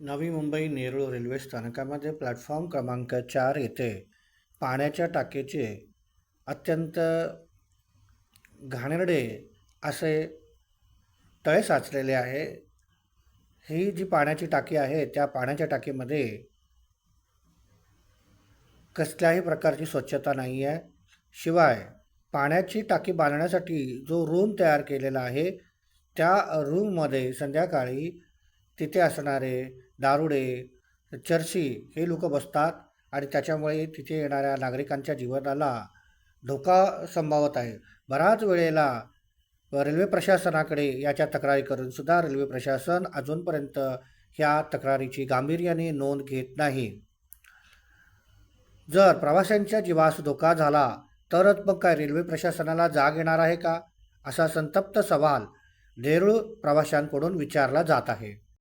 नवी मुंबई नेरूळ रेल्वे स्थानकामध्ये प्लॅटफॉर्म क्रमांक चार येथे पाण्याच्या टाकीचे अत्यंत घाणेरडे असे तळे साचलेले आहे. ही जी पाण्याची टाकी आहे त्या पाण्याच्या टाकीमध्ये कसल्याही प्रकारची स्वच्छता नाही आहे. शिवाय पाण्याची टाकी बांधण्यासाठी जो रूम तयार केलेला आहे त्या रूममध्ये संध्याकाळी तिथे असणारे दारुडे चर्ची हे लोक बसतात आणि त्याच्यामुळे तिथे येणाऱ्या नागरिकांच्या जीवनाला धोका संभावत आहे. बराच वेळेला रेल्वे प्रशासनाकडे याच्या तक्रारी करून सुद्धा रेल्वे प्रशासन अजूनपर्यंत ह्या तक्रारीची गांभीर्याने नोंद घेत नाही. जर प्रवाशांच्या जीवास धोका झाला तरच मग काय रेल्वे प्रशासनाला जाग येणार आहे का? असा संतप्त सवाल नेरूळ प्रवाशांकडून विचारला जात आहे.